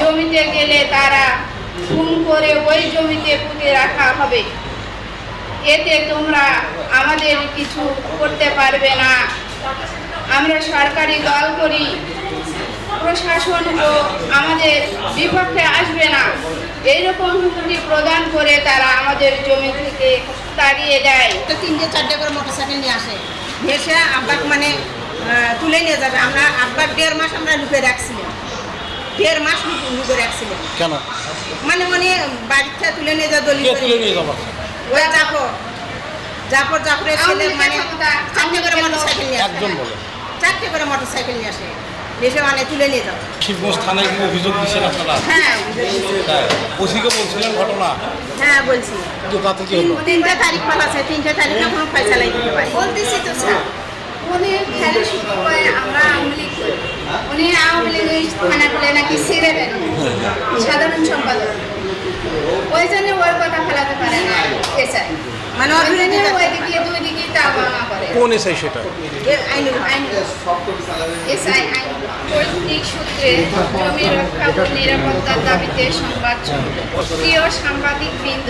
জমিতে গেলে তারা খুন করে ওই জমিতে পুঁতে রাখা হবে। এতে তোমরা আমাদের কিছু করতে পারবে না। আমরা সরকারি দল করি, প্রশাসন ও আমাদের বিপক্ষে আসবে না। এইরকম হুমকি প্রদান করে তারা আমাদের জমি থেকে তাড়িয়ে দেয়। তো তিনটে চারটে করে মোটর সাইকেল নিয়ে আসে। ভেসে আব্বাকে মানে তুলে নিয়ে যাবে। আমরা আব্বার দেড় মাস আমরা লুপে রাখছিলাম দেড় মাস লুপে রাখছিলাম কেন? মানে মানে থেকে তুলে নিয়ে দলিল কে তুলে নিয়ে যাব ওই জাফর। জাফর জাফরের ছেলে মানে চারটে করে আওয়ামী মোটর সাইকেল নিয়ে আসে। একজন বলে। চারটে করে মোটর সাইকেল নিয়ে আসে। এসে মানে তুলে নিয়ে যাবে শিবগঞ্জ থানায় কি অভিযোগ দিচ্ছেন আপনারা? হ্যাঁ ওসিকে বলছিলেন ঘটনা? হ্যাঁ বলছি। কিন্তু তাতে কি হলো? তিনটে তারিখ পাল আছে তিনটে তারিখে কোনো ফয়সালাই দিতে পারি বলতেছি তো স্যার। উনি খালি শুরু করে আমরা আওয়ামী লীগ করি। উনি আওয়ামী লীগের থানা নাকি ছিঁড়ে দেন। সাধারণ সম্পাদক। ওই জন্য ওর কথা ফেলাতে পারে না। এসআই মানে ওই জন্য ওই দিকে দুই দিকে তা বাংলা করে। কোন এসআই সেটা? এসআই আইন সূত্রে জমি রক্ষা নিরাপত্তার দাবিতে প্রিয় সাংবাদিক বৃন্দ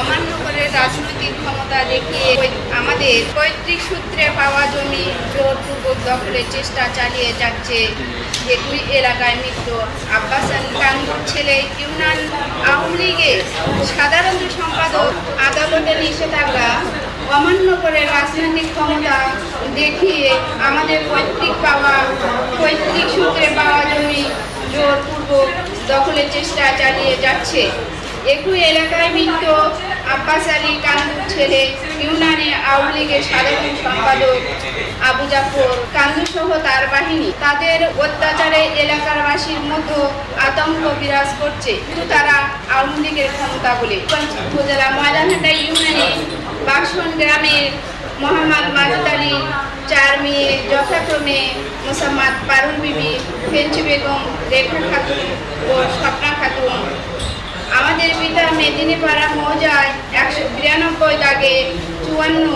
অমান্য করে রাজনৈতিক ক্ষমতা আমাদের সূত্রে পাওয়া জমি দখলের চেষ্টা চালিয়ে যাচ্ছে। একই এলাকায় মৃত আব্বাস কানুর ছেলে ইউনান আওয়ামী লীগের সাধারণ সম্পাদক, আদালতে নিষেধাজ্ঞা অমান্য করে রাজনৈতিক ক্ষমতা দেখিয়ে আমাদের পৈতৃক পাওয়া পৈতৃক সূত্রে পাওয়া জমি জোরপূর্বক দখলের চেষ্টা চালিয়ে যাচ্ছে। একই এলাকায় মৃত আব্বাস আলী কান্দুর ছেলে, ইউনানি আওয়ামী লীগের সাধারণ সম্পাদক আবু জাফর কান্দু সহ তার বাহিনী। তাদের অত্যাচারে এলাকারবাসীর মধ্যে আতঙ্ক বিরাজ করছে। কিন্তু তারা আওয়ামী লীগের ক্ষমতা বলে। উপজেলা ময়দানহাটা ইউনিয়নে বাসন গ্রামের মোহাম্মদ মাজেদ চার মেয়ে যথাক্রমে মোসাম্মদ পারুল বিবি, ফেঞ্চি বেগম, রেখা খাতুন ও স্বপ্না খাতুন। আমাদের পিতা মেদিনীপাড়া মৌজায় একশো বিরানব্বই দাগে চুয়ান্ন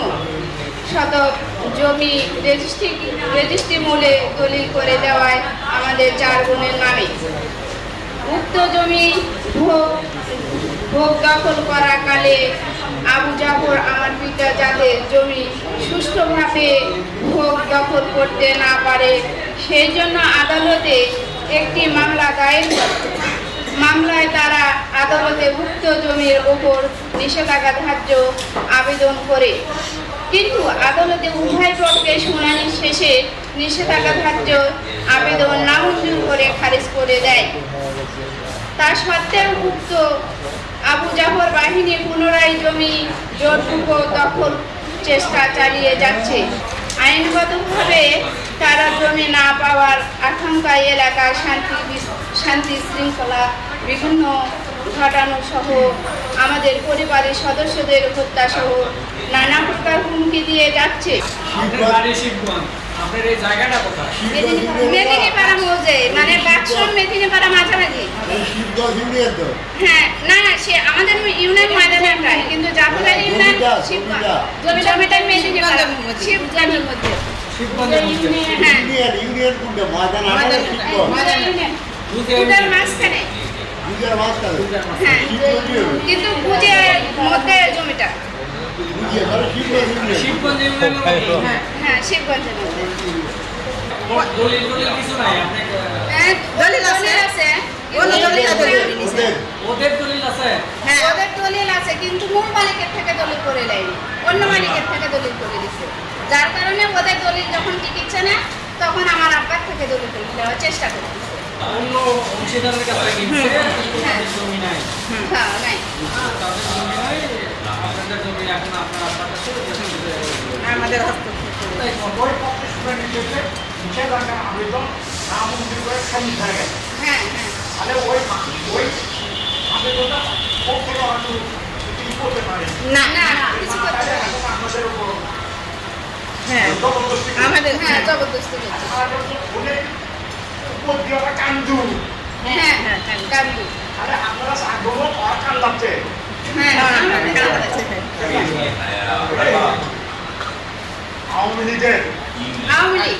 শতক জমি রেজিস্ট্রি রেজিস্ট্রি মূলে দলিল করে দেওয়ায় আমাদের চার বোনের নামে। উক্ত জমি ভোগ ভোগ দখল করাকালে আবু জাফর আমার পিতা যাতে জমি সুষ্ঠুভাবে ভোগ দখল করতে না পারে, সেই জন্য আদালতে একটি মামলা দায়ের মামলায় তারা আদালতে উক্ত জমির ওপর নিষেধাজ্ঞা ধার্য আবেদন করে। কিন্তু আদালতে উভয় পক্ষে শুনানি শেষে নিষেধাজ্ঞা ধার্য আবেদন নামঞ্জুর করে খারিজ করে দেয়। তা সত্ত্বেও উক্ত আবু জাফর বাহিনী পুনরায় জমি জোরপূর্বক দখল চেষ্টা চালিয়ে যাচ্ছে। আইনগতভাবে তারা জমি না পাওয়ার আশঙ্কায় এলাকায় শান্তি শান্তি শৃঙ্খলা, বিভিন্ন ঘটানো সহ আমাদের পরিবারের সদস্যদের হত্যা সহ নানা প্রকার হুমকি দিয়ে যাচ্ছে। আপনার এই জায়গাটা কোথায়? মেদিনীপাড়া। মৌজে মানে বাক্সন মেদিনীপাড়া মাঝামাঝি। হ্যাঁ না না সে আমাদের ইউনিয়ন ময়দানের প্রায় কিন্তু জাফরার ইউনিয়ন জমিটা, শিবগঞ্জ। জমিটা। জমিটা মেদিনীপাড়া। শিবগঞ্জের মধ্যে। শিবগঞ্জের মধ্যে। হ্যাঁ। ময়দান আমার ময়দান। ময়দান। বুঝার হ্যাঁ। শিবদল কিন্তু মধ্যে জমিটা। শিবগঞ্জ হ্যাঁ হ্যাঁ শিবগঞ্জের মধ্যে। দলিল দলিল কিছু নাই আপনি হ্যাঁ, দলিল আছে। আছে। বলো দলিল আছে, ওদের। দলিল আছে? হ্যাঁ। ওদের দলিল আছে কিন্তু মূল মালিকের থেকে দলিল করে নেয়নি। অন্য মালিকের থেকে দলিল করে দিচ্ছে যার কারণে ওদের দলিল যখন টিকিচ্ছে না তখন আমার আব্বার থেকে দলিল করে দেওয়ার চেষ্টা করে অন্য অংশীদারের কাছে কিনছে জমি নাই। হ্যাঁ নাই। তাদের জমি নাই আপনাদের জমি এখন আপনার আপনার কাছে আমাদের হস্তক্ষেপ তাই ওই পক্ষে শুনানি হয়ে হ্যাঁ হ্যাঁ। আবেদনটা পক্ষ কিছু করতে পারে না। না কিছু করতে তাহলে পারে না। এখন আমাদের উপর হ্যাঁ। আমাদের হ্যাঁ জবরদস্তি উপর দিয়ে কান্দু হ্যাঁ হ্যাঁ কান্দু তাহলে আপনারা আগ্রহ পাওয়ার কান লাগছে। হ্যাঁ হ্যাঁ, আমাদের হ্যাঁ, কান্দু। আওয়ামী লীগের আওয়ামী লীগ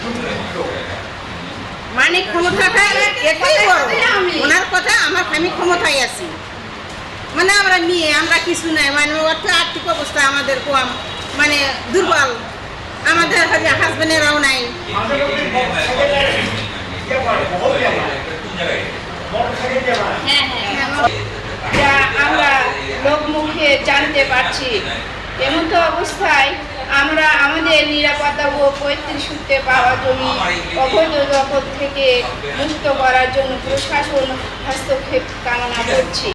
মানে ক্ষমতাটা এটাই বড় আমি। ওনার কথা আমার আমি ক্ষমতায় আছি। মানে আমরা মেয়ে আমরা কিছু নাই মানে অর্থ আর্থিক অবস্থা আমাদের কম মানে দুর্বল। আমাদের হাজবেন্ডেরাও নাই। হ্যাঁ হ্যাঁ। যা আমরা লোকমুখে জানতে পারছি এমন তো অবস্থায় আমরা আমাদের নিরাপত্তা ও পৈতৃক সূত্রে পাওয়া জমি অবৈধ দখল থেকে মুক্ত করার জন্য প্রশাসন হস্তক্ষেপ কামনা করছি।